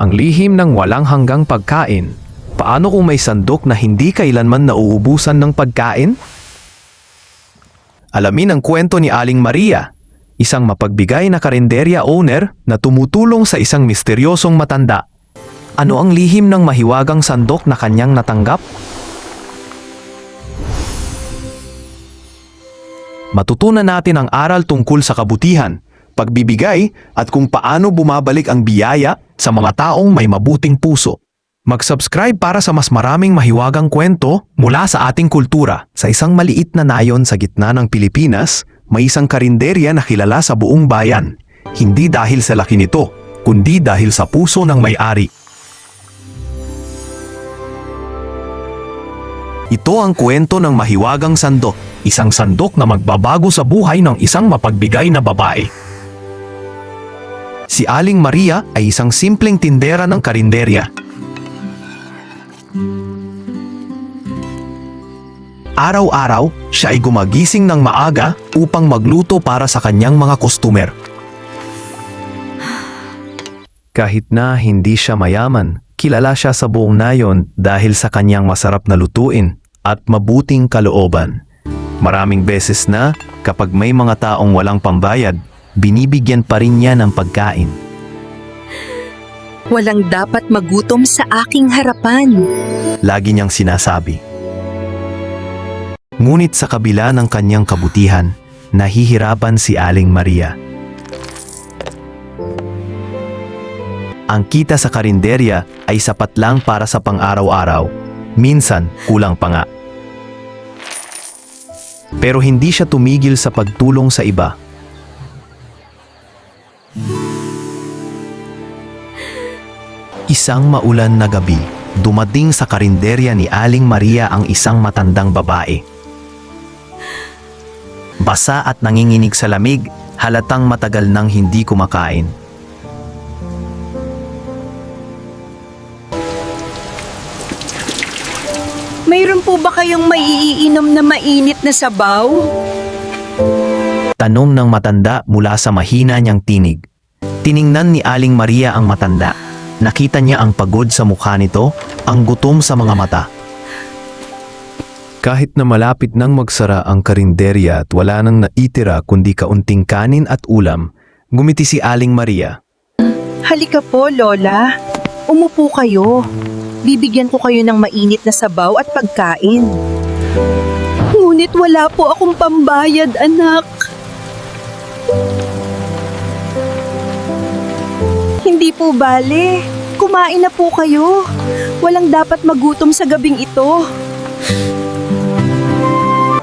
Ang lihim ng walang hanggang pagkain. Paano kung may sandok na hindi kailanman nauubusan ng pagkain? Alamin ang kwento ni Aling Maria, isang mapagbigay na karinderya owner na tumutulong sa isang misteryosong matanda. Ano ang lihim ng mahiwagang sandok na kanyang natanggap? Matutunan natin ang aral tungkol sa kabutihan, pagbibigay at kung paano bumabalik ang biyaya sa mga taong may mabuting puso. Mag-subscribe para sa mas maraming mahiwagang kwento mula sa ating kultura. Sa isang maliit na nayon sa gitna ng Pilipinas, may isang karinderya na kilala sa buong bayan. Hindi dahil sa laki nito, kundi dahil sa puso ng may-ari. Ito ang kwento ng mahiwagang sandok, isang sandok na magbabago sa buhay ng isang mapagbigay na babae. Si Aling Maria ay isang simpleng tindera ng karinderya. Araw-araw, siya ay gumagising ng maaga upang magluto para sa kanyang mga customer. Kahit na hindi siya mayaman, kilala siya sa buong nayon dahil sa kanyang masarap na lutuin at mabuting kalooban. Maraming beses na kapag may mga taong walang pambayad, binibigyan pa rin niya ng pagkain. Walang dapat magutom sa aking harapan. Lagi niyang sinasabi. Ngunit sa kabila ng kanyang kabutihan, nahihirapan si Aling Maria. Ang kita sa karinderya ay sapat lang para sa pang-araw-araw. Minsan, kulang pa nga. Pero hindi siya tumigil sa pagtulong sa iba. Isang maulan na gabi, dumating sa karinderya ni Aling Maria ang isang matandang babae. Basa at nanginginig sa lamig, halatang matagal nang hindi kumakain. Mayroon po ba kayong maiiinom na mainit na sabaw? Tanong ng matanda mula sa mahina niyang tinig. Tiningnan ni Aling Maria ang matanda. Nakita niya ang pagod sa mukha nito, ang gutom sa mga mata. Kahit na malapit nang magsara ang karinderya at wala nang naitira kundi kaunting kanin at ulam, gumiti si Aling Maria. Halika po, Lola. Umupo kayo. Bibigyan ko kayo ng mainit na sabaw at pagkain. Ngunit wala po akong pambayad, anak. Po bale. Kumain na po kayo. Walang dapat magutom sa gabing ito.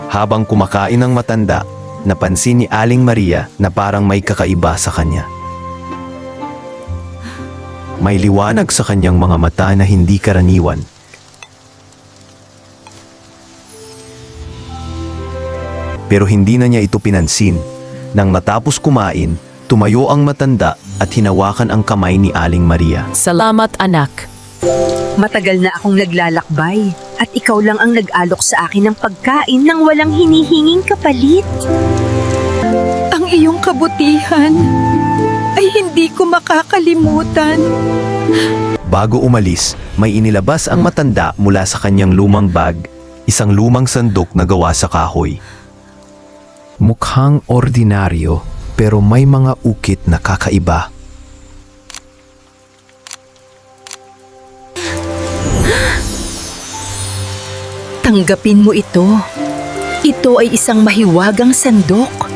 Habang kumakain ng matanda, napansin ni Aling Maria na parang may kakaiba sa kanya. May liwanag sa kanyang mga mata na hindi karaniwan. Pero hindi na niya ito pinansin. Nang matapos kumain, tumayo ang matanda at hinawakan ang kamay ni Aling Maria. Salamat anak. Matagal na akong naglalakbay at ikaw lang ang nag-alok sa akin ng pagkain nang walang hinihinging kapalit. Ang iyong kabutihan ay hindi ko makakalimutan. Bago umalis, may inilabas ang matanda mula sa kanyang lumang bag, isang lumang sandok na gawa sa kahoy. Mukhang ordinaryo pero may mga ukit na kakaiba. Tanggapin mo ito. Ito ay isang mahiwagang sandok.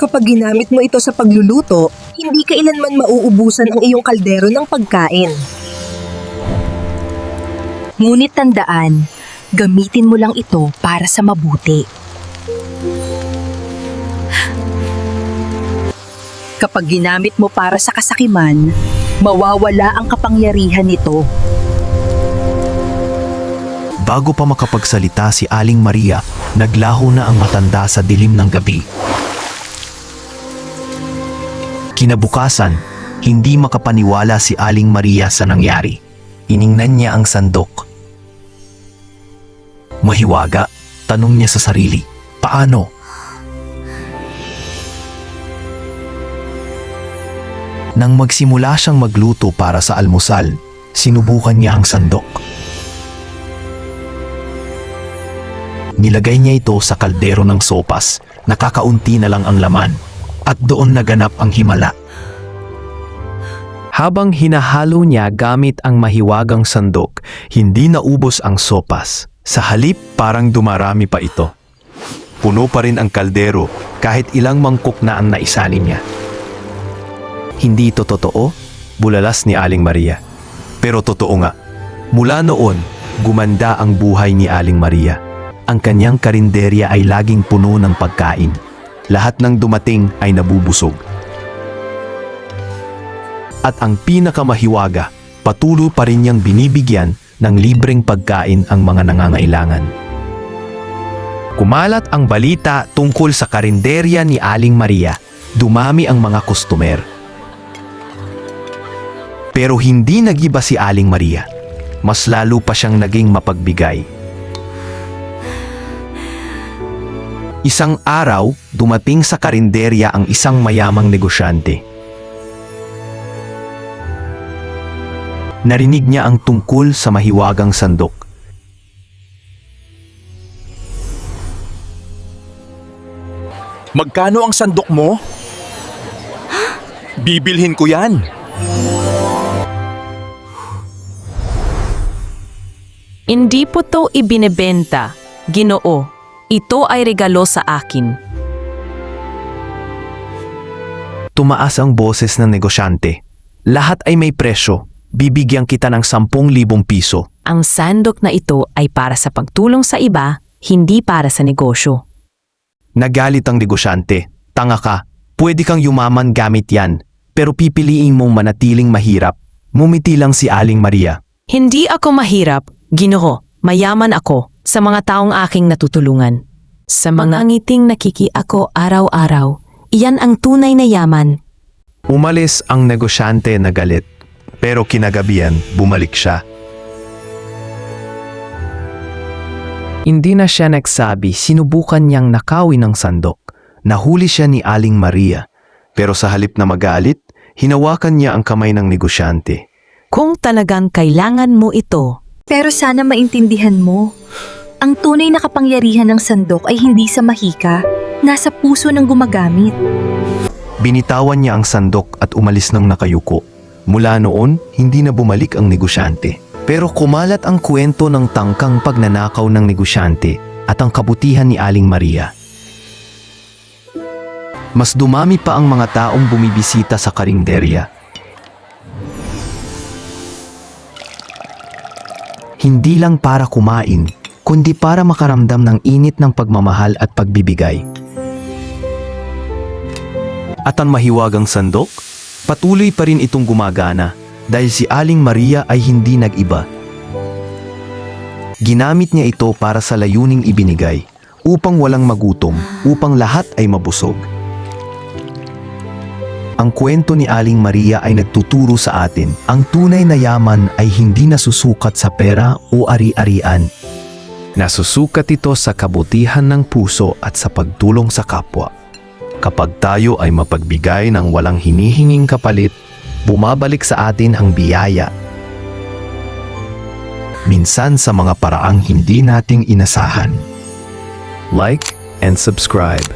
Kapag ginamit mo ito sa pagluluto, hindi kailanman mauubusan ang iyong kaldero ng pagkain. Ngunit tandaan, gamitin mo lang ito para sa mabuti. Kapag ginamit mo para sa kasakiman, mawawala ang kapangyarihan nito. Bago pa makapagsalita si Aling Maria, naglaho na ang matanda sa dilim ng gabi. Kinabukasan, hindi makapaniwala si Aling Maria sa nangyari. Iningnan niya ang sandok. Mahiwaga, tanong niya sa sarili, paano? Nang magsimula siyang magluto para sa almusal, sinubukan niya ang sandok. Nilagay niya ito sa kaldero ng sopas, nakakaunti na lang ang laman, at doon naganap ang himala. Habang hinahalo niya gamit ang mahiwagang sandok, hindi naubos ang sopas. Sa halip parang dumarami pa ito. Puno pa rin ang kaldero kahit ilang mangkok na ang naisalin niya. Hindi ito totoo, bulalas ni Aling Maria. Pero totoo nga, mula noon, gumanda ang buhay ni Aling Maria. Ang kanyang karinderya ay laging puno ng pagkain. Lahat ng dumating ay nabubusog. At ang pinakamahiwaga, patuloy pa rin niyang binibigyan ng libreng pagkain ang mga nangangailangan. Kumalat ang balita tungkol sa karinderya ni Aling Maria. Dumami ang mga kustomer. Pero hindi nagiba si Aling Maria. Mas lalo pa siyang naging mapagbigay. Isang araw, dumating sa karinderya ang isang mayamang negosyante. Narinig niya ang tungkol sa mahiwagang sandok. Magkano ang sandok mo? Bibilhin ko yan. Hindi po to ibinebenta. Ginoo, ito ay regalo sa akin. Tumaas ang boses ng negosyante. Lahat ay may presyo. Bibigyan kita ng 10,000 piso. Ang sandok na ito ay para sa pagtulong sa iba, hindi para sa negosyo. Nagalit ang negosyante. Tanga ka. Pwede kang yumaman gamit yan. Pero pipiliin mong manatiling mahirap. Mumiti lang si Aling Maria. Hindi ako mahirap, ginoo, mayaman ako sa mga taong aking natutulungan. Sa mga ngiting nakiki ako araw-araw, iyan ang tunay na yaman. Umalis ang negosyante na galit. Pero kinagabihan, bumalik siya. Hindi na siya nagsabi, sinubukan niyang nakawin ng sandok. Nahuli siya ni Aling Maria. Pero sa halip na magalit, hinawakan niya ang kamay ng negosyante. Kung talagang kailangan mo ito, Pero sana maintindihan mo, ang tunay na kapangyarihan ng sandok ay hindi sa mahika, nasa puso ng gumagamit. Binitawan niya ang sandok at umalis ng nakayuko. Mula noon, hindi na bumalik ang negosyante. Pero kumalat ang kwento ng tangkang pagnanakaw ng negosyante at ang kabutihan ni Aling Maria. Mas dumami pa ang mga taong bumibisita sa karinderya. Hindi lang para kumain, kundi para makaramdam ng init ng pagmamahal at pagbibigay. At ang mahiwagang sandok, patuloy pa rin itong gumagana dahil si Aling Maria ay hindi nag-iba. Ginamit niya ito para sa layuning ibinigay, upang walang magutom, upang lahat ay mabusog. Ang kwento ni Aling Maria ay nagtuturo sa atin, ang tunay na yaman ay hindi nasusukat sa pera o ari-arian. Nasusukat ito sa kabutihan ng puso at sa pagtulong sa kapwa. Kapag tayo ay mapagbigay ng walang hinihinging kapalit, bumabalik sa atin ang biyaya. Minsan sa mga paraang hindi nating inasahan. Like and subscribe.